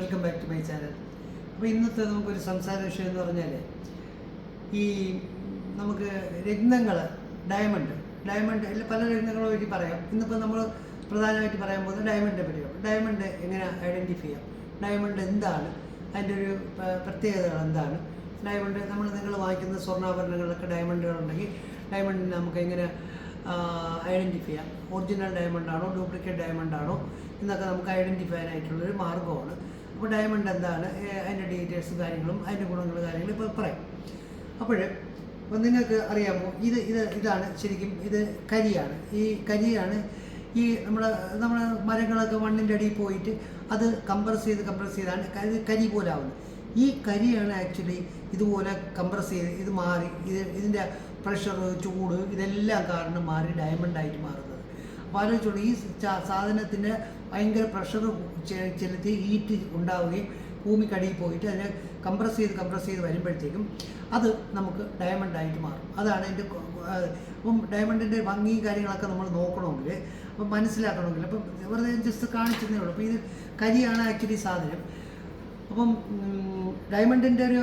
Welcome back to my channel. അപ്പോൾ ഇന്നത്തെ നമുക്കൊരു സംസാര വിഷയം എന്ന് പറഞ്ഞാൽ ഈ നമുക്ക് രത്നങ്ങൾ ഡയമണ്ട് ഡയമണ്ട് അല്ല പല രത്നങ്ങളെ പറ്റി പറയാം. ഇന്നിപ്പോൾ നമ്മൾ പ്രധാനമായിട്ട് പറയാൻ പോകുന്നത് ഡയമണ്ടിനെ പറ്റിയാണ്. ഡയമണ്ട് എങ്ങനെ ഐഡന്റിഫൈ ചെയ്യാം? ഡയമണ്ട് എന്താണ്? അതിന്റെ ഒരു പ്രത്യേകതകൾ എന്താണ്? ഡയമണ്ട് നമ്മൾ നിങ്ങൾ വാങ്ങിക്കുന്ന സ്വർണാഭരണങ്ങളിലൊക്കെ ഡയമണ്ടുകൾ ഉണ്ടെങ്കിൽ ഡയമണ്ടിനെ നമുക്ക് എങ്ങനെ ഐഡന്റിഫൈ ചെയ്യാം? ഒറിജിനൽ ഡയമണ്ട് ആണോ ഡ്യൂപ്ലിക്കേറ്റ് ഡയമണ്ട് ആണോ? എന്നൊക്കെ നമുക്ക് ഐഡന്റിഫൈ ആയിട്ടുള്ളൊരു മാർഗമാണ് അപ്പോൾ ഡയമണ്ട് എന്താണ്? അതിന്റെ ഡീറ്റെയിൽസ് കാര്യങ്ങളും അതിന്റെ ഗുണങ്ങൾ കാര്യങ്ങളും ഇപ്പോൾ പറയും. അപ്പോൾ അപ്പോൾ നിങ്ങൾക്ക് അറിയാമോ? ഇത് ഇത് ഇതാണ് ശരിക്കും ഇത് കരിയാണ്. ഈ കരിയാണ് ഈ നമ്മുടെ നമ്മുടെ മരങ്ങളൊക്കെ മണ്ണിന്റെ അടിയിൽ പോയിട്ട് അത് കംപ്രസ് ചെയ്ത് കംപ്രസ് ചെയ്താണ് കരി കരി പോലെ ആവുന്നത്. ഈ കരിയാണ് ആക്ച്വലി ഇതുപോലെ കംപ്രസ് ചെയ്ത് ഇത് മാറി ഇത് ഇതിന്റെ പ്രഷർ ചൂട് ഇതെല്ലാം കാരണം മാറി ഡയമണ്ട് ആയിട്ട് മാറുന്നത്. അപ്പോൾ ആലോചിച്ചോളൂ ഈ സാധനത്തിന് ഭയങ്കര പ്രഷർ ചെലുത്തി ഹീറ്റ് ഉണ്ടാവുകയും ഭൂമി ഭൂമിക്കടിയിൽ പോയിട്ട് അതിനെ കംപ്രസ് ചെയ്ത് കംപ്രസ് ചെയ്ത് വരുമ്പോഴത്തേക്കും അത് നമുക്ക് ഡയമണ്ടായിട്ട് മാറും. അതാണ് എന്റെ അപ്പം ഡയമണ്ടിന്റെ ഭംഗിയും കാര്യങ്ങളൊക്കെ നമ്മൾ നോക്കണമെങ്കിൽ അപ്പം മനസ്സിലാക്കണമെങ്കിൽ അപ്പം വെറുതെ ജസ്റ്റ് കാണിച്ചതേ ഉള്ളൂ. അപ്പോൾ ഇത് കരിയാണ് ആക്ച്വലി സാധനം. അപ്പം ഡയമണ്ടിന്റെ ഒരു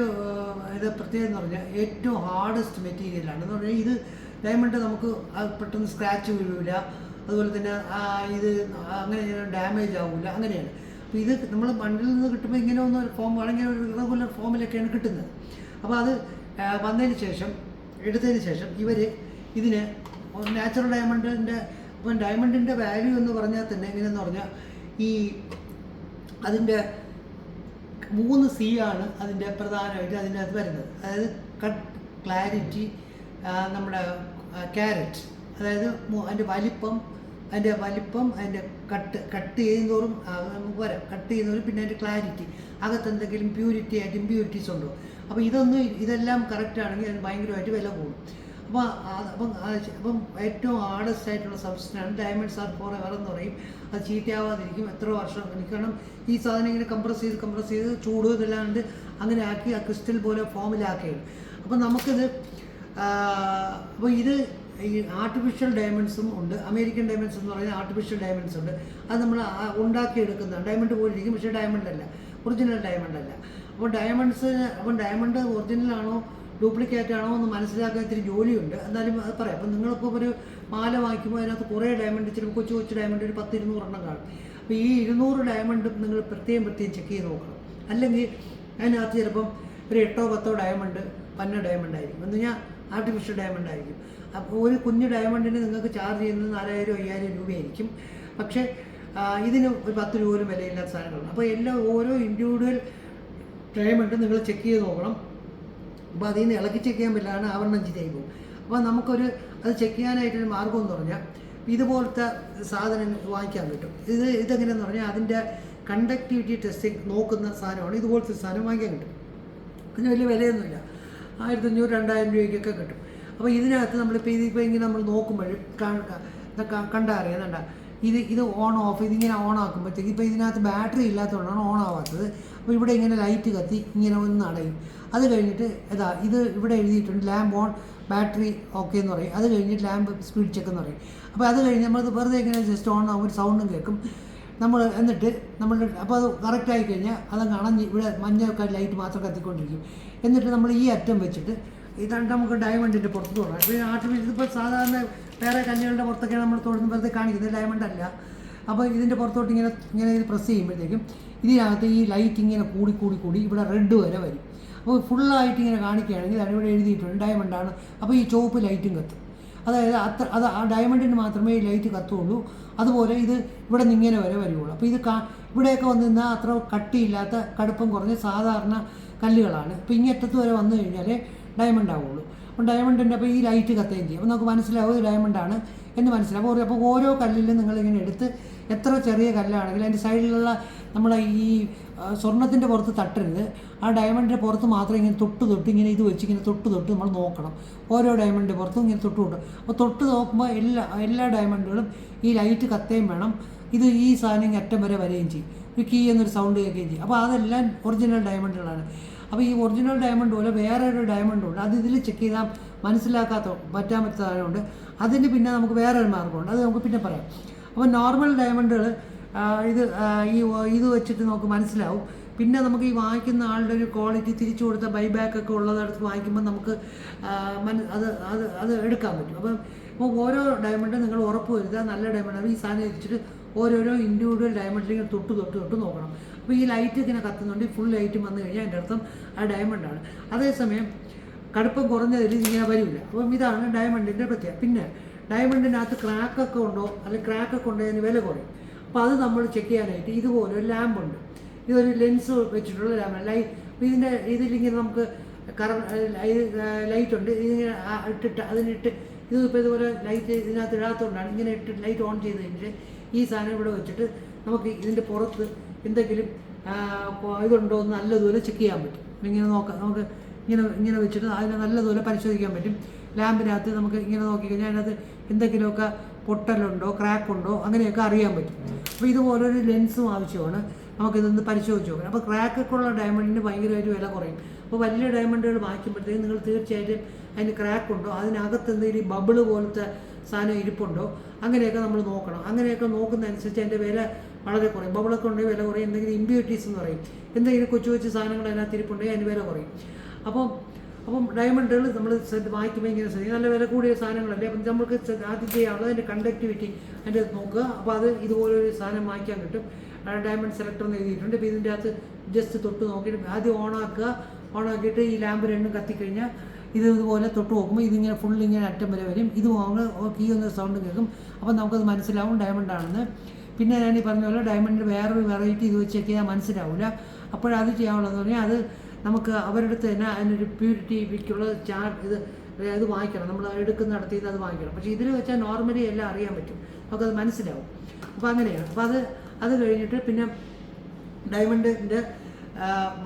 ഇത് പ്രത്യേകത എന്ന് പറഞ്ഞാൽ ഏറ്റവും ഹാർഡസ്റ്റ് മെറ്റീരിയലാണ് എന്ന് പറഞ്ഞാൽ ഇത് ഡയമണ്ട് നമുക്ക് പെട്ടെന്ന് സ്ക്രാച്ച് വീഴില്ല അതുപോലെ തന്നെ ഇത് അങ്ങനെ ഡാമേജ് ആവില്ല അങ്ങനെയാണ്. അപ്പോൾ ഇത് നമ്മൾ മണ്ണിൽ നിന്ന് കിട്ടുമ്പോൾ ഇങ്ങനെ ഒന്ന് ഫോം വളരെ റെഗുലർ ഫോമിലൊക്കെയാണ് കിട്ടുന്നത്. അപ്പോൾ അത് വന്നതിന് ശേഷം എടുത്തതിന് ശേഷം ഇവർ ഇതിന് നാച്ചുറൽ ഡയമണ്ടിന്റെ ഇപ്പം ഡയമണ്ടിന്റെ വാല്യൂ എന്ന് പറഞ്ഞാൽ തന്നെ എങ്ങനെയെന്ന് പറഞ്ഞാൽ ഈ അതിന്റെ മൂന്ന് സി ആണ് അതിന്റെ പ്രധാനമായിട്ട് അതിനകത്ത് വരുന്നത്. അതായത് കട്ട് ക്ലാരിറ്റി നമ്മുടെ ക്യാരറ്റ് അതായത് അതിന്റെ വലിപ്പം അതിന്റെ വലിപ്പം അതിന്റെ കട്ട് കട്ട് ചെയ്യുന്നതോറും നമുക്ക് വരാം. കട്ട് ചെയ്യുന്നതോറും പിന്നെ അതിന്റെ ക്ലാരിറ്റി അകത്ത് എന്തെങ്കിലും പ്യൂരിറ്റി ആയിട്ട് ഇമ്പ്യൂരിറ്റീസ് ഉണ്ടോ? അപ്പോൾ ഇതൊന്നും ഇതെല്ലാം കറക്റ്റ് ആണെങ്കിൽ അതിന് ഭയങ്കരമായിട്ട് വില കൂടും. അപ്പോൾ അപ്പം അപ്പം ഏറ്റവും ഹാർഡസ്റ്റ് ആയിട്ടുള്ള സബ്സ്റ്റൻസാണ് ഡയമണ്ട്സ് ആർ ഫോർ എവർ എന്ന് പറയും. അത് ചീത്തയാവാതിരിക്കും. എത്ര വർഷം എനിക്ക് കാരണം ഈ സാധനം ഇങ്ങനെ കംപ്രസ് ചെയ്ത് കംപ്രസ് ചെയ്ത് ചൂട് ഇതല്ലാണ്ട് അങ്ങനെ ആക്കി ആ ക്രിസ്റ്റൽ പോലെ ഫോമിലാക്കുകയാണ് അപ്പം നമുക്കിത് അപ്പോൾ ഇത് ഈ ആർട്ടിഫിഷ്യൽ ഡയമണ്ട്സും ഉണ്ട്. അമേരിക്കൻ ഡയമണ്ട്സ് എന്ന് പറയുന്ന ആർട്ടിഫിഷ്യൽ ഡയമണ്ട്സ് ഉണ്ട്. അത് നമ്മൾ ഉണ്ടാക്കിയെടുക്കുന്നതാണ്. ഡയമണ്ട് പോലിരിക്കും പക്ഷേ ഡയമണ്ട് അല്ല. ഒറിജിനൽ ഡയമണ്ട് അല്ല. അപ്പോൾ ഡയമണ്ട്സ് അപ്പം ഡയമണ്ട് ഒറിജിനൽ ആണോ ഡ്യൂപ്ലിക്കേറ്റ് ആണോ എന്ന് മനസ്സിലാക്കാൻ ഇത്തിരി ജോലിയുണ്ട്. എന്നാലും അത് പറയാം. അപ്പം നിങ്ങളിപ്പോൾ ഒരു മാല വാങ്ങിക്കുമ്പോൾ അതിനകത്ത് കുറേ ഡയമണ്ട് ഇച്ചിരി കൊച്ചു കൊച്ചു ഡയമണ്ട് ഒരു പത്ത് ഇരുന്നൂറെണ്ണം കാണും. അപ്പോൾ ഈ ഇരുന്നൂറ് ഡയമണ്ടും നിങ്ങൾ പ്രത്യേകം പ്രത്യേകം ചെക്ക് ചെയ്ത് നോക്കണം. അല്ലെങ്കിൽ അതിനകത്ത് ചിലപ്പം ഒരു എട്ടോ പത്തോ ഡയമണ്ട് പന്ന ഡയമണ്ട് ആയിരിക്കും. എന്ന് കഴിഞ്ഞാൽ ആർട്ടിഫിഷ്യൽ ഡയമണ്ട് ആയിരിക്കും. അപ്പോൾ ഒരു കുഞ്ഞു ഡയമണ്ടിന് നിങ്ങൾക്ക് ചാർജ് ചെയ്യുന്നത് നാലായിരം അയ്യായിരം രൂപയായിരിക്കും. പക്ഷേ ഇതിന് ഒരു പത്ത് രൂപ പോലും വിലയില്ലാത്ത സാധനങ്ങളാണ്. അപ്പോൾ എല്ലാ ഓരോ ഇൻഡിവിജ്വൽ ഡയമണ്ട് നിങ്ങൾ ചെക്ക് ചെയ്ത് നോക്കണം. അപ്പോൾ അതിൽ നിന്ന് ഇളക്കി ചെക്ക് ചെയ്യാൻ പറ്റില്ലാണ് ആവരണം ചെയ്തായി പോകും അപ്പോൾ നമുക്കൊരു അത് ചെക്ക് ചെയ്യാനായിട്ടൊരു മാർഗം എന്ന് പറഞ്ഞാൽ ഇതുപോലത്തെ സാധനം വാങ്ങിക്കാൻ കിട്ടും ഇത് ഇതെങ്ങനെയെന്ന് പറഞ്ഞാൽ അതിന്റെ കണ്ടക്ടിവിറ്റി ടെസ്റ്റിംഗ് നോക്കുന്ന സാധനമാണ്. ഇതുപോലത്തെ സാധനം വാങ്ങിക്കാൻ കിട്ടും. അതിന് വലിയ വിലയൊന്നുമില്ല. ആയിരത്തി അഞ്ഞൂറ് രണ്ടായിരം രൂപയ്ക്കൊക്കെ കിട്ടും. അപ്പോൾ ഇതിനകത്ത് നമ്മളിപ്പോൾ ഇതിപ്പോൾ ഇങ്ങനെ നമ്മൾ നോക്കുമ്പോഴും കണ്ടാ അറിയാം കണ്ട. ഇത് ഇത് ഓൺ ഓഫ് ഇതിങ്ങനെ ഓൺ ആക്കുമ്പോഴത്തേക്ക് ഇപ്പോൾ ഇതിനകത്ത് ബാറ്ററി ഇല്ലാത്തതുകൊണ്ടാണ് ഓൺ ആവാത്തത് അപ്പോൾ ഇവിടെ ഇങ്ങനെ ലൈറ്റ് കത്തി ഇങ്ങനെ ഒന്ന് അടയും അത് കഴിഞ്ഞിട്ട് ഇതാ ഇത് ഇവിടെ എഴുതിയിട്ടുണ്ട് ലാമ്പ് ഓൺ ബാറ്ററി ഓക്കെ എന്ന് പറയും. അത് കഴിഞ്ഞിട്ട് ലാമ്പ് സ്പീഡ് ചെക്ക് എന്ന് പറയും. അപ്പോൾ അത് കഴിഞ്ഞ് നമ്മൾ വെറുതെ ഇങ്ങനെ ജസ്റ്റ് ഓൺ ആകും ഒരു സൗണ്ടും കേൾക്കും. നമ്മൾ എന്നിട്ട് നമ്മൾ അപ്പോൾ അത് കറക്റ്റ് ആയി കഴിഞ്ഞാൽ അതങ്ങ് അണഞ്ഞ് ഇവിടെ മഞ്ഞ ലൈറ്റ് മാത്രം കത്തിക്കൊണ്ടിരിക്കും. എന്നിട്ട് നമ്മൾ ഈ അറ്റം വെച്ചിട്ട് ഇതാണ് നമുക്ക് ഡയമണ്ടിന്റെ പുറത്ത് തൊടാം. ഇപ്പോൾ ആർട്ടിഫിഷ്യൽ ഇപ്പോൾ സാധാരണ വേറെ കല്ലുകളുടെ പുറത്തൊക്കെ നമ്മൾ തൊടുന്ന വെറുതെ കാണിക്കുന്നത് ഡയമണ്ട് അല്ല. അപ്പോൾ ഇതിന്റെ പുറത്തോട്ട് ഇങ്ങനെ ഇങ്ങനെ ഇത് പ്രസ് ചെയ്യുമ്പോഴത്തേക്കും ഇതിനകത്ത് ഈ ലൈറ്റ് ഇങ്ങനെ കൂടി കൂടി കൂടി ഇവിടെ റെഡ് വരെ വരും. അപ്പോൾ ഫുള്ളായിട്ട് ഇങ്ങനെ കാണിക്കുകയാണെങ്കിൽ അത് ഇവിടെ എഴുതിയിട്ടുണ്ട് ഡയമണ്ടാണ് അപ്പോൾ ഈ ചുവപ്പ് ലൈറ്റും കത്തും. അതായത് അത്ര അത് ആ ഡയമണ്ടിന് മാത്രമേ ഈ ലൈറ്റ് കത്തുള്ളൂ. അതുപോലെ ഇത് ഇവിടെ നിന്ന് ഇങ്ങനെ വരെ വരുള്ളൂ. അപ്പോൾ ഇത് കാ ഇവിടെയൊക്കെ വന്നു നിന്നാൽ അത്ര കട്ടിയില്ലാത്ത കടുപ്പം കുറഞ്ഞ സാധാരണ കല്ലുകളാണ്. ഇപ്പോൾ ഇങ്ങറ്റത്ത് വരെ വന്നു കഴിഞ്ഞാൽ ഡയമണ്ട് ആവുള്ളൂ. ഡയമണ്ട് ഡയമണ്ടിന്റെ അപ്പോൾ ഈ ലൈറ്റ് കത്തുകയും ചെയ്യും. അപ്പോൾ നമുക്ക് മനസ്സിലാവും ഇത് ഡയമണ്ടാണ് എന്ന് മനസ്സിലാവും. ഓരോ- അപ്പോൾ ഓരോ കല്ലിലും നിങ്ങളിങ്ങനെ എടുത്ത് എത്ര ചെറിയ കല്ലാണെങ്കിലും അതിന്റെ സൈഡിലുള്ള നമ്മളെ ഈ സ്വർണത്തിന്റെ പുറത്ത് തട്ടരുത്. ആ ഡയമണ്ടിന്റെ പുറത്ത് മാത്രം ഇങ്ങനെ തൊട്ട് തൊട്ട് ഇങ്ങനെ ഇത് വെച്ച് ഇങ്ങനെ തൊട്ട് തൊട്ട് നമ്മൾ നോക്കണം. ഓരോ ഡയമണ്ടിന്റെ പുറത്തും ഇങ്ങനെ തൊട്ട് തൊട്ട്. അപ്പോൾ തൊട്ട് നോക്കുമ്പോൾ എല്ലാ എല്ലാ ഡയമണ്ടുകളും ഈ ലൈറ്റ് കത്തുകയും വേണം. ഇത് ഈ സാധനം അറ്റം വരെ വരികയും ചെയ്യും. ഒരു കീ എന്നൊരു സൗണ്ട് കേൾക്കുകയും ചെയ്യും. അപ്പോൾ അതെല്ലാം ഒറിജിനൽ ഡയമണ്ടുകളാണ് അപ്പോൾ ഈ ഒറിജിനൽ ഡയമണ്ട് പോലെ വേറെ ഒരു ഡയമണ്ട് ഉണ്ട്. അത് ഇതിൽ ചെക്ക് ചെയ്താൽ മനസ്സിലാക്കാത്ത പറ്റാൻ പറ്റാത്തതായതുകൊണ്ട് അതിന് പിന്നെ നമുക്ക് വേറെ ഒരു മാർഗമുണ്ട്. അത് നമുക്ക് പിന്നെ പറയാം. അപ്പോൾ നോർമൽ ഡയമണ്ടുകൾ ഇത് ഈ ഇത് വെച്ചിട്ട് നമുക്ക് മനസ്സിലാവും. പിന്നെ നമുക്ക് ഈ വാങ്ങിക്കുന്ന ആളുടെ ഒരു ക്വാളിറ്റി തിരിച്ചു കൊടുത്ത ബൈബാക്ക് ഒക്കെ ഉള്ളതടുത്ത് വാങ്ങിക്കുമ്പോൾ നമുക്ക് അത് അത് അത് എടുക്കാൻ പറ്റും. അപ്പം ഇപ്പോൾ ഓരോ ഡയമണ്ടും നിങ്ങൾ ഉറപ്പ് വരുത്തുക. നല്ല ഡയമണ്ട് ഈ സാധനം വെച്ചിട്ട് ഓരോരോ ഇൻഡിവിജ്വൽ ഡയമണ്ടിലേക്ക് തൊട്ട് തൊട്ട് തൊട്ട് നോക്കണം. അപ്പോൾ ഈ ലൈറ്റ് ഇങ്ങനെ കത്തുന്നുണ്ട് ഫുൾ ലൈറ്റ് വന്നു കഴിഞ്ഞാൽ അതിന്റെ അർത്ഥം ആ ഡയമണ്ടാണ് അതേസമയം കടുപ്പം കുറഞ്ഞതിൽ ഇങ്ങനെ വരില്ല. അപ്പം ഇതാണ് ഡയമണ്ടിന്റെ പ്രത്യേകത. പിന്നെ ഡയമണ്ടിനകത്ത് ക്രാക്കൊക്കെ ഉണ്ടോ? അല്ലെങ്കിൽ ക്രാക്കൊക്കെ ഉണ്ടോ അതിന് വില കുറയും. അപ്പോൾ അത് നമ്മൾ ചെക്ക് ചെയ്യാനായിട്ട് ഇതുപോലെ ഒരു ലാമ്പുണ്ട് ഇതൊരു ലെൻസ് വെച്ചിട്ടുള്ള ലാമ്പ് ലൈ ഇതിന്റെ ഇതിലിങ്ങനെ നമുക്ക് കറ ലൈറ്റ് ഉണ്ട്. ഇതിങ്ങനെ ഇട്ടിട്ട് അതിനിട്ട് ഇത് ഇപ്പോൾ ഇതുപോലെ ലൈറ്റ് ഇതിനകത്ത് ഇടാത്തതുകൊണ്ടാണ് ഇങ്ങനെ ഇട്ട് ലൈറ്റ് ഓൺ ചെയ്ത് കഴിഞ്ഞിട്ട് ഈ സാധനം ഇവിടെ വെച്ചിട്ട് നമുക്ക് ഇതിന്റെ പുറത്ത് എന്തെങ്കിലും ഇതുണ്ടോ എന്ന് നല്ലതുപോലെ ചെക്ക് ചെയ്യാൻ പറ്റും. ഇങ്ങനെ നോക്കാം. നമുക്ക് ഇങ്ങനെ ഇങ്ങനെ വെച്ചിട്ട് അതിനെ നല്ലതുപോലെ പരിശോധിക്കാൻ പറ്റും. ലാമ്പിനകത്ത് നമുക്ക് ഇങ്ങനെ നോക്കിക്കഴിഞ്ഞാൽ അതിനകത്ത് എന്തെങ്കിലുമൊക്കെ പൊട്ടലുണ്ടോ ക്രാക്ക് ഉണ്ടോ അങ്ങനെയൊക്കെ അറിയാൻ പറ്റും. അപ്പോൾ ഇതുപോലൊരു ലെൻസും ആവശ്യമാണ്. നമുക്കിതൊന്ന് പരിശോധിച്ച് നോക്കണം അപ്പോൾ ക്രാക്കൊക്കെ ഉള്ള ഡയമണ്ടിന് ഭയങ്കരമായിട്ട് വില കുറയും. അപ്പോൾ വലിയ ഡയമണ്ടുകൾ വാങ്ങിക്കുമ്പോഴത്തേക്കും നിങ്ങൾ തീർച്ചയായിട്ടും അതിന് ക്രാക്ക് ഉണ്ടോ അതിനകത്ത് എന്തെങ്കിലും ബബിൾ പോലത്തെ സാധനം ഇരിപ്പുണ്ടോ അങ്ങനെയൊക്കെ നമ്മൾ നോക്കണം. അങ്ങനെയൊക്കെ നോക്കുന്നതനുസരിച്ച് അതിന്റെ വില വളരെ കുറയും. ബബിളൊക്കെ ഉണ്ടെങ്കിൽ വില കുറയും. എന്തെങ്കിലും ഇമ്പ്യൂരിറ്റീസ് എന്ന് പറയും. എന്തെങ്കിലും കൊച്ചു കൊച്ചു സാധനങ്ങൾ അതിനകത്ത് ഇരിപ്പുണ്ടെങ്കിൽ അതിന് വില കുറയും. അപ്പം അപ്പം ഡയമണ്ടുകൾ നമ്മൾ വായിക്കുമ്പോൾ ഇങ്ങനെ ശ്രദ്ധിക്കും നല്ല വില കൂടിയ സാധനങ്ങളല്ലേ? അപ്പം നമുക്ക് ആദ്യം ചെയ്യാനുള്ളത് അതിന്റെ കണ്ടക്ടിവിറ്റി അതിന്റെ നോക്കുക. അപ്പോൾ അത് ഇതുപോലെ ഒരു സാധനം വാങ്ങിക്കാൻ കിട്ടും. ഡയമണ്ട് സെലക്ടർ എന്ന് എഴുതിയിട്ടുണ്ട്. അപ്പോൾ ഇതിന്റെ അകത്ത് ജസ്റ്റ് തൊട്ട് നോക്കിയിട്ട് ആദ്യം ഓണാക്കുക ഓണാക്കിയിട്ട് ഈ ലാമ്പ് രണ്ടും കത്തിക്കഴിഞ്ഞാൽ ഇത് ഇതുപോലെ തൊട്ട് നോക്കുമ്പോൾ ഇതിങ്ങനെ ഫുൾ ഇങ്ങനെ അറ്റം വരെ വരും. ഇത് കീ ഒന്ന് സൗണ്ട് കേൾക്കും. അപ്പം നമുക്കത് മനസ്സിലാവും ഡയമണ്ട് ആണെന്ന്. പിന്നെ ഞാൻ ഈ പറഞ്ഞ പോലെ ഡയമണ്ടിന്റെ വേറൊരു വെറൈറ്റി ഇത് വെച്ച് ചെയ്താൽ മനസ്സിലാവില്ല അപ്പോഴത് ചെയ്യാനുള്ളതെന്ന് പറഞ്ഞാൽ അത് നമുക്ക് അവരുടെ അടുത്ത് തന്നെ അതിനൊരു പ്യൂരിറ്റിക്കുള്ള ചാർ ഇത് അത് വാങ്ങിക്കണം. നമ്മൾ എടുക്കുന്നിടത്ത് നടത്തിയത് അത് വാങ്ങിക്കണം. പക്ഷേ ഇതിൽ വെച്ചാൽ നോർമലി എല്ലാം അറിയാൻ പറ്റും. നമുക്കത് മനസ്സിലാവും. അപ്പോൾ അങ്ങനെയാണ്. അപ്പോൾ അത് അത് കഴിഞ്ഞിട്ട് പിന്നെ ഡയമണ്ടിന്റെ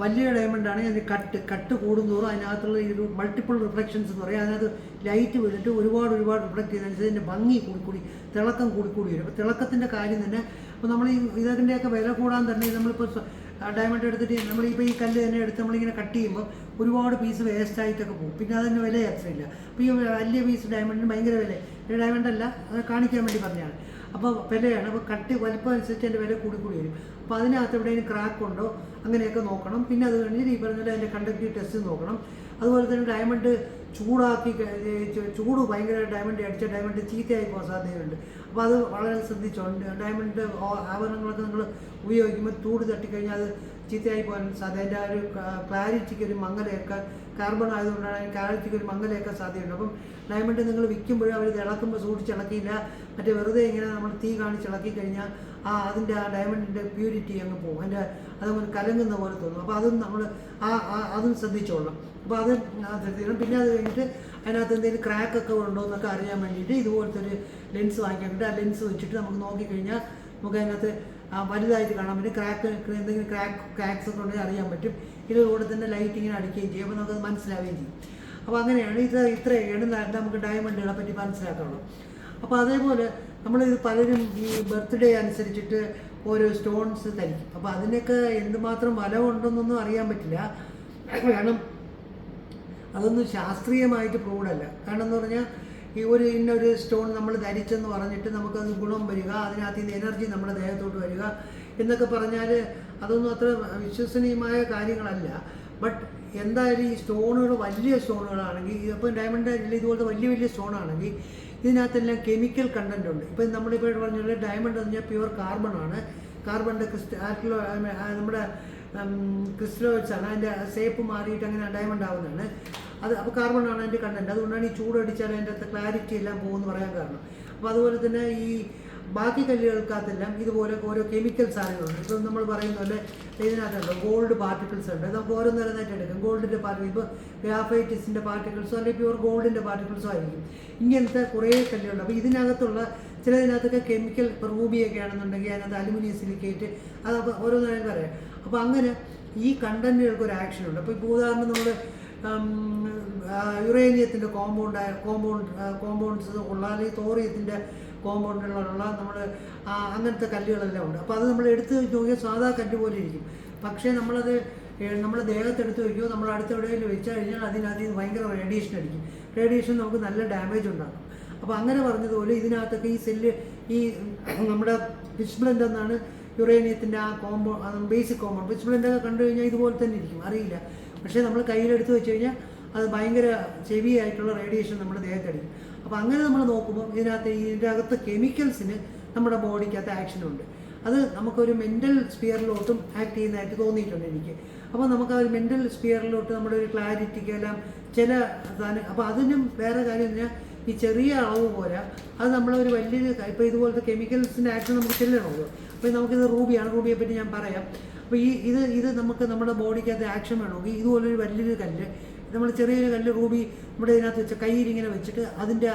വലിയ ഡയമണ്ട് ആണ്. അതിന് കട്ട് കട്ട് കൂടുന്നതോറും അതിനകത്തുള്ള ഒരു മൾട്ടിപ്പിൾ റിഫ്ലക്ഷൻസ് എന്ന് പറയും. അതിനകത്ത് ലൈറ്റ് വീണിട്ട് ഒരുപാട് ഒരുപാട് റിഫ്ലക്ട് ചെയ്യുന്നതനുസരിച്ച് അതിന്റെ ഭംഗി കൂടിക്കൂടി കൂടി തിളക്കം കൂടിക്കൂടി കൂടി വരും. അപ്പോൾ തിളക്കത്തിന്റെ കാര്യം തന്നെ അപ്പോൾ നമ്മൾ ഈ ഇതിന്റെയൊക്കെ വില കൂടാൻ തന്നെ നമ്മളിപ്പോൾ ഡയമണ്ട് എടുത്തിട്ട് നമ്മളിപ്പോൾ ഈ കല്ല് തന്നെ എടുത്ത് നമ്മളിങ്ങനെ കട്ട് ചെയ്യുമ്പോൾ ഒരുപാട് പീസ് വേസ്റ്റ് ആയിട്ടൊക്കെ പോകും. പിന്നെ അതിന് വില അത്രയില്ല. അപ്പോൾ ഈ വലിയ പീസ് ഡയമണ്ടിന് ഭയങ്കര വില ഡയമണ്ട് അല്ല അത് കാണിക്കാൻ വേണ്ടി പറഞ്ഞതാണ്. അപ്പോൾ വിലയാണ്. അപ്പോൾ കട്ട് വലിപ്പം അനുസരിച്ച് അതിന്റെ വില കൂടി കൂടി വരും. അപ്പോൾ അതിനകത്ത് എവിടെയെങ്കിലും ക്രാക്ക് ഉണ്ടോ അങ്ങനെയൊക്കെ നോക്കണം. പിന്നെ അത് കഴിഞ്ഞ് ഈ പറഞ്ഞ പോലെ അതിന്റെ കണ്ടക്റ്റീവ് ടെസ്റ്റ് നോക്കണം. അതുപോലെ തന്നെ ഡയമണ്ട് ചൂടാക്കി ചൂട് ഭയങ്കര ഡയമണ്ട് അടിച്ച ഡയമണ്ട് ചീത്തയായി പോകാൻ സാധ്യതയുണ്ട്. അപ്പോൾ അത് വളരെ ശ്രദ്ധിച്ചോ? ഡയമണ്ട് ആഭരണങ്ങളൊക്കെ നിങ്ങൾ ഉപയോഗിക്കുമ്പോൾ ചൂട് തട്ടിക്കഴിഞ്ഞാൽ അത് ചീത്തയായി പോകാൻ സാധ്യത അതിന്റെ ആ ഒരു ക്ലാരിറ്റിക്ക് ഒരു മങ്ങലയൊക്കെ കാർബൺ ആയതുകൊണ്ടാണ് ക്ലാരിറ്റിക്ക് ഒരു മങ്ങലയൊക്കെ സാധ്യതയുണ്ട്. അപ്പം ഡയമണ്ട് നിങ്ങൾ വിൽക്കുമ്പോഴും അവർ ഇളക്കുമ്പോൾ സൂക്ഷിച്ച് ഇളക്കിയില്ല. മറ്റേ വെറുതെ ഇങ്ങനെ നമ്മൾ തീ കാണിച്ച് ഇളക്കി കഴിഞ്ഞാൽ ആ അതിന്റെ ആ ഡയമണ്ടിന്റെ പ്യൂരിറ്റി അങ്ങ് പോകും. അതിന്റെ അതങ്ങനെ കലങ്ങുന്ന പോലെ തോന്നും. അപ്പോൾ അതും നമ്മൾ ആ അതും ശ്രദ്ധിച്ചോളണം. അപ്പോൾ അത് ശ്രദ്ധിക്കണം. പിന്നെ അത് കഴിഞ്ഞിട്ട് അതിനകത്ത് എന്തെങ്കിലും ക്രാക്ക് ഒക്കെ ഉണ്ടോ എന്നൊക്കെ അറിയാൻ വേണ്ടിയിട്ട് ഇതുപോലത്തെ ഒരു ലെൻസ് വാങ്ങിക്കാൻ ആ ലെൻസ് വെച്ചിട്ട് നമുക്ക് നോക്കിക്കഴിഞ്ഞാൽ നമുക്ക് അതിനകത്ത് വലുതായിട്ട് കാണാൻ പറ്റും. ക്രാക്ക് എന്തെങ്കിലും ക്രാക്ക് ക്രാക്സ് ഒക്കെ ഉണ്ടെങ്കിൽ അറിയാൻ പറ്റും. ഇതിലൂടെ തന്നെ ലൈറ്റ് ഇങ്ങനെ അടിക്കുകയും ചെയ്യും. അപ്പോൾ നമുക്കത് മനസ്സിലാവുകയും ചെയ്യും. അപ്പോൾ അങ്ങനെയാണ് ഇത് ഇത്രയൊക്കെയാണ് നമുക്ക് ഡയമണ്ടുകളെ പറ്റി മനസ്സിലാക്കുള്ളൂ അപ്പോൾ അതേപോലെ നമ്മൾ ഇത് പലരും ഈ ബർത്ത്ഡേ അനുസരിച്ചിട്ട് ഓരോ സ്റ്റോൺസ് തരിക്കും. അപ്പോൾ അതിനൊക്കെ എന്തുമാത്രം ഫലമുണ്ടെന്നൊന്നും അറിയാൻ പറ്റില്ല. കാരണം അതൊന്നും ശാസ്ത്രീയമായിട്ട് പ്രൂവ്ഡല്ല കാരണം എന്ന് പറഞ്ഞാൽ ഈ ഒരു ഇന്നൊരു സ്റ്റോൺ നമ്മൾ ധരിച്ചെന്ന് പറഞ്ഞിട്ട് നമുക്കത് ഗുണം വരിക അതിനകത്ത് നിന്ന് എനർജി നമ്മുടെ ദേഹത്തോട്ട് വരിക എന്നൊക്കെ പറഞ്ഞാൽ അതൊന്നും അത്ര വിശ്വസനീയമായ കാര്യങ്ങളല്ല. ബട്ട് എന്തായാലും ഈ സ്റ്റോണുകൾ വലിയ സ്റ്റോണുകളാണെങ്കിൽ ഇപ്പം ഡയമണ്ട് ഇതുപോലത്തെ വലിയ വലിയ സ്റ്റോണാണെങ്കിൽ ഇതിനകത്തെല്ലാം കെമിക്കൽ കണ്ടന്റ് ഉണ്ട്. ഇപ്പം നമ്മളിപ്പോൾ പറഞ്ഞ ഡയമണ്ട് എന്ന് പറഞ്ഞാൽ പ്യുവർ കാർബൺ ആണ്. കാർബണിന്റെ ക്രിസ്റ്റ ആറ്റിലോ നമ്മുടെ ക്രിസ്റ്റലോ വെച്ചാണ് അതിന്റെ സേപ്പ് മാറിയിട്ട് അങ്ങനെ ഡയമണ്ട് ആവുന്നതാണ്. അത് അപ്പോൾ കാർബൺ ആണ് അതിന്റെ കണ്ടന്റ് അതുകൊണ്ടാണ് ഈ ചൂടടിച്ചാൽ അതിന്റെ അകത്ത് ക്ലാരിറ്റി എല്ലാം പോകുമെന്ന് പറയാൻ കാരണം. അപ്പോൾ അതുപോലെ തന്നെ ഈ ബാക്കി കല്ലുകൾക്കകത്തെല്ലാം ഇതുപോലെ ഓരോ കെമിക്കൽ സാധനങ്ങളുണ്ട്. ഇപ്പം നമ്മൾ പറയുന്ന പോലെ ഇതിനകത്തുണ്ട് ഗോൾഡ് പാർട്ടിക്കിൾസ് ഉണ്ട്. നമുക്ക് ഓരോന്നോരോന്നായിട്ട് എടുക്കും. ഗോൾഡിന്റെ പാർട്ടി ഇപ്പോൾ ഗ്രാഫൈറ്റിസിന്റെ പാർട്ടിക്കിൾസോ അല്ലെങ്കിൽ പ്യുവർ ഗോൾഡിന്റെ പാർട്ടിക്കിൾസോ ആയിരിക്കും. ഇങ്ങനത്തെ കുറേ കല്ലുകളുണ്ട്. അപ്പോൾ ഇതിനകത്തുള്ള ചിലതിനകത്തൊക്കെ കെമിക്കൽ ഇപ്പോൾ റൂബിയൊക്കെ ആണെന്നുണ്ടെങ്കിൽ അതിനകത്ത് അലുമിനിയം സിലിക്കേറ്റ് അത് ഓരോന്നായിട്ട് പറയാം. അപ്പോൾ അങ്ങനെ ഈ കണ്ടന്റുകൾക്ക് ഒരു ആക്ഷൻ ഉണ്ട്. അപ്പോൾ ഇപ്പോൾ ഉദാഹരണം നമ്മൾ യുറേനിയത്തിന്റെ കോമ്പൗണ്ട് കോമ്പൗണ്ട് കോമ്പൗണ്ട്സ് ഉള്ള അല്ലെങ്കിൽ തോറിയത്തിന്റെ കോമ്പൗണ്ടുകളുള്ള നമ്മൾ അങ്ങനത്തെ കല്ലുകളെല്ലാം ഉണ്ട്. അപ്പോൾ അത് നമ്മൾ എടുത്ത് നോക്കിയാൽ സാധാ കല്ല് പോലെ ഇരിക്കും. പക്ഷേ നമ്മളത് നമ്മൾ ദേഹത്തെടുത്ത് വയ്ക്കുമോ നമ്മൾ അടുത്ത എവിടെയെങ്കിലും വെച്ച് കഴിഞ്ഞാൽ അതിനകത്ത് ഭയങ്കര റേഡിയേഷൻ അടിക്കും. റേഡിയേഷൻ നമുക്ക് നല്ല ഡാമേജ് ഉണ്ടാകും അപ്പോൾ അങ്ങനെ പറഞ്ഞതുപോലെ ഇതിനകത്തൊക്കെ ഈ സെല്ല് ഈ നമ്മുടെ പിസ്ബ്ലന്റ് എന്നാണ് യുറേനിയത്തിന്റെ ആ കോമ്പോ ബേസിക് കോമ്പോ പിസ്ബ്ലന്റൊക്കെ കണ്ടു കഴിഞ്ഞാൽ ഇതുപോലെ തന്നെ ഇരിക്കും. അറിയില്ല. പക്ഷേ നമ്മൾ കയ്യിലെടുത്ത് വെച്ച് കഴിഞ്ഞാൽ അത് ഭയങ്കര ചെവി ആയിട്ടുള്ള റേഡിയേഷൻ നമ്മുടെ ദേഹത്തടിക്കും അപ്പോൾ അങ്ങനെ നമ്മൾ നോക്കുമ്പോൾ ഇതിനകത്ത് ഇതിന്റെ അകത്ത് കെമിക്കൽസിന് നമ്മുടെ ബോഡിക്കകത്ത് ആക്ഷനുണ്ട് അത് നമുക്കൊരു മെന്റൽ സ്പിയറിലോട്ടും ആക്ട് ചെയ്യുന്നതായിട്ട് തോന്നിയിട്ടുണ്ട് എനിക്ക്. അപ്പോൾ നമുക്ക് ആ ഒരു മെന്റൽ സ്പിയറിലോട്ട് നമ്മുടെ ഒരു ക്ലാരിറ്റിക്ക് എല്ലാം ചില അപ്പോൾ അതിനും വേറെ കാര്യം കഴിഞ്ഞാൽ ഈ ചെറിയ അളവ് പോരാ. അത് നമ്മളൊരു വലിയൊരു ഇപ്പോൾ ഇതുപോലത്തെ കെമിക്കൽസിന്റെ ആക്ഷൻ നമുക്ക് ചെല്ലണമല്ലോ അപ്പോൾ നമുക്കിത് റൂബിയാണ്. റൂബിയെ പറ്റി ഞാൻ പറയാം. അപ്പോൾ ഈ ഇത് ഇത് നമുക്ക് നമ്മുടെ ബോഡിക്കകത്ത് ആക്ഷൻ വേണമെങ്കിൽ ഇതുപോലൊരു വലിയൊരു കല്ല് നമ്മൾ ചെറിയൊരു കല്ല് റൂബി നമ്മുടെ ഇതിനകത്ത് വെച്ച കയ്യിൽ ഇങ്ങനെ വെച്ചിട്ട് അതിന്റെ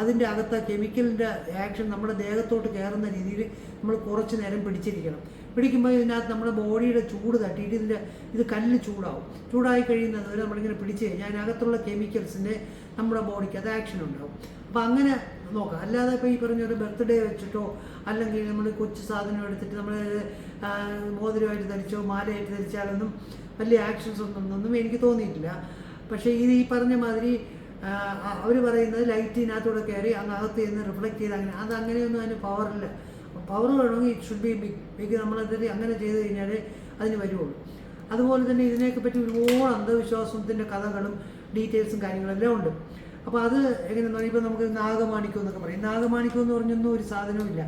അതിന്റെ അകത്ത് കെമിക്കലിന്റെ ആക്ഷൻ നമ്മുടെ ദേഹത്തോട്ട് കയറുന്ന രീതിയിൽ നമ്മൾ കുറച്ച് നേരം പിടിച്ചിരിക്കണം. പിടിക്കുമ്പോൾ ഇതിനകത്ത് നമ്മുടെ ബോഡിയുടെ ചൂട് തട്ടിയിട്ട് ഇതിന്റെ ഇത് കല്ല് ചൂടാവും. ചൂടായി കഴിയുന്നത് വരെ നമ്മളിങ്ങനെ പിടിച്ച് കഴിഞ്ഞാൽ അതിനകത്തുള്ള കെമിക്കൽസിന്റെ നമ്മുടെ ബോഡിക്ക് അത് ആക്ഷൻ ഉണ്ടാവും. അപ്പോൾ അങ്ങനെ നോക്കാം. അല്ലാതെ ഇപ്പോൾ ഈ പറഞ്ഞ ഒരു ബർത്ത്ഡേ വെച്ചിട്ടോ അല്ലെങ്കിൽ നമ്മൾ കൊച്ചു സാധനം എടുത്തിട്ട് നമ്മൾ മോതിരമായിട്ട് ധരിച്ചോ മാലയായിട്ട് ധരിച്ചാലൊന്നും വലിയ ആക്ഷൻസ് ഒന്നും ഒന്നും എനിക്ക് തോന്നിയിട്ടില്ല. പക്ഷേ ഇത് ഈ പറഞ്ഞ മാതിരി അവർ പറയുന്നത് ലൈറ്റിനകത്തൂടെ കയറി അങ്ങ് അകത്ത് ചെന്ന് റിഫ്ലക്ട് ചെയ്ത് അങ്ങനെ അത് അങ്ങനെയൊന്നും അതിന് പവറില്ല പവർ വേണമെങ്കിൽ it should be big big നമ്മളതിൽ അങ്ങനെ ചെയ്ത് കഴിഞ്ഞാൽ അതിന് വരുള്ളൂ അതുപോലെ തന്നെ ഇതിനെയൊക്കെ പറ്റി ഒരുപാട് അന്ധവിശ്വാസത്തിന്റെ കഥകളും ഡീറ്റെയിൽസും കാര്യങ്ങളെല്ലാം ഉണ്ട്. അപ്പോൾ അത് എങ്ങനെയാണെന്ന് പറഞ്ഞാൽ ഇപ്പോൾ നമുക്ക് നാഗമാണിക്യം എന്നൊക്കെ പറയും. നാഗമാണിക്യം എന്ന് പറഞ്ഞൊന്നും ഒരു സാധനവും ഇല്ല.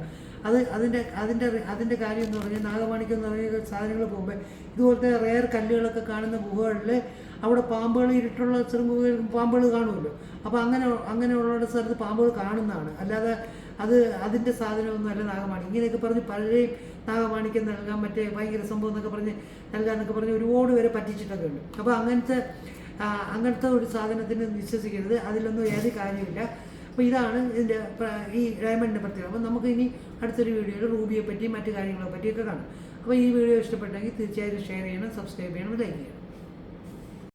അത് അതിന്റെ അതിന്റെ അതിന്റെ കാര്യം എന്ന് പറഞ്ഞാൽ നാഗമാണിക്യം എന്ന് പറയുന്ന സാധനങ്ങൾ പോകുമ്പോൾ ഇതുപോലത്തെ റെയർ കല്ലുകളൊക്കെ കാണുന്ന ഗുഹകളിൽ അവിടെ പാമ്പുകൾ ഇരുട്ടുള്ള ചെറു പാമ്പുകൾ കാണുമല്ലോ. അപ്പോൾ അങ്ങനെ അങ്ങനെയുള്ള സ്ഥലത്ത് പാമ്പുകൾ കാണുന്നതാണ്. അല്ലാതെ അത് അതിന്റെ സാധനമൊന്നും അല്ല നാഗമാണി ഇങ്ങനെയൊക്കെ പറഞ്ഞ് പലരെയും നാഗമാണിക്കം നൽകാൻ മറ്റേ ഭയങ്കര സംഭവം എന്നൊക്കെ പറഞ്ഞ് നൽകാന്നൊക്കെ പറഞ്ഞ് ഒരുപാട് പേരെ പറ്റിച്ചിട്ടൊക്കെ ഉണ്ട്. അപ്പോൾ അങ്ങനത്തെ അങ്ങനത്തെ ഒരു സാധനത്തിന് വിശ്വസിക്കരുത്. അതിലൊന്നും ഏത് കാര്യമില്ല അപ്പോൾ ഇതാണ് ഇതിന്റെ ഈ ഡയമണ്ടിന്റെ പ്രത്യേകത. അപ്പോൾ നമുക്ക് ഇനി അടുത്തൊരു വീഡിയോയിൽ റൂബിയെ പറ്റി മറ്റു കാര്യങ്ങളെ പറ്റിയൊക്കെ കാണാം. അപ്പോൾ ഈ വീഡിയോ ഇഷ്ടപ്പെട്ടെങ്കിൽ തീർച്ചയായിട്ടും ഷെയർ ചെയ്യണം സബ്സ്ക്രൈബ് ചെയ്യണം ലൈക്ക് ചെയ്യണം.